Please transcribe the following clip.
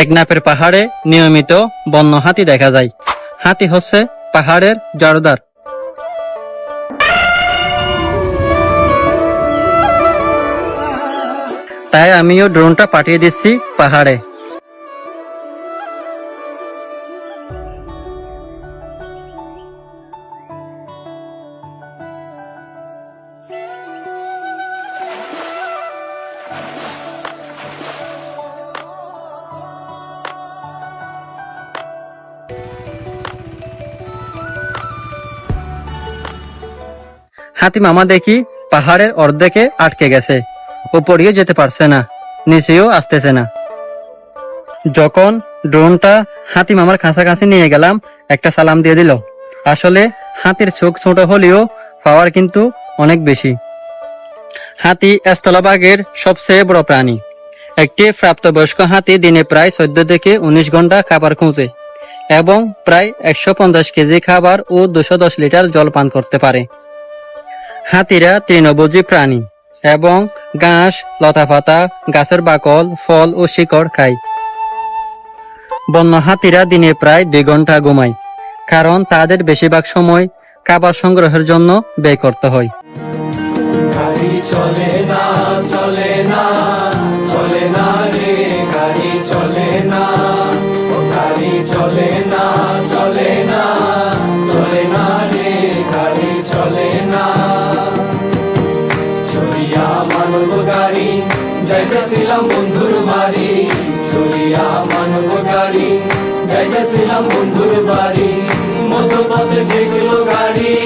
টেকনাফের পাহাড়ে নিয়মিত বন্য হাতি দেখা যায়। হাতি হচ্ছে পাহাড়ের জারদার। তাই আমিও ড্রোনটা পাঠিয়ে দিচ্ছি পাহাড়ে। হাতি মামা দেখি পাহাড়ের অর্ধেকে আটকে গেছে। উপরেও যেতে পারছে না, নিচেও আসতেছে না। যখন ড্রোনটা হাতি মামার কাছাকাছি নিয়ে গেলাম, একটা সালাম দিয়ে দিল। আসলে হাতির চোখ ছোট হলেও পাওয়ার কিন্তু অনেক বেশি। হাতি স্থলভাগের সবচেয়ে বড় প্রাণী। একটি প্রাপ্তবয়স্ক হাতি দিনে প্রায় চোদ্দ থেকে উনিশ ঘণ্টা খাবার খুঁজে এবং প্রায় একশো পঞ্চাশ কেজি খাবার ও দুশো দশ লিটার জল পান করতে পারে। হাতিরা তৃণভোজী প্রাণী এবং ঘাস, লতাপাতা, গাছের বাকল, ফল ও শিকড় খায়। বন্য হাতিরা দিনে প্রায় দুই ঘণ্টা ঘুমায়, কারণ তাদের বেশিরভাগ সময় খাবার সংগ্রহের জন্য ব্যয় করতে হয়। চলে না। চলিয়া মানব যাইতেছিলাম বন্ধুর বাড়ি। চলিয়া মানবকারী যাইতেছিলাম বন্ধুর বাড়ি। মধ্যপথে ঠেকলো গাড়ি।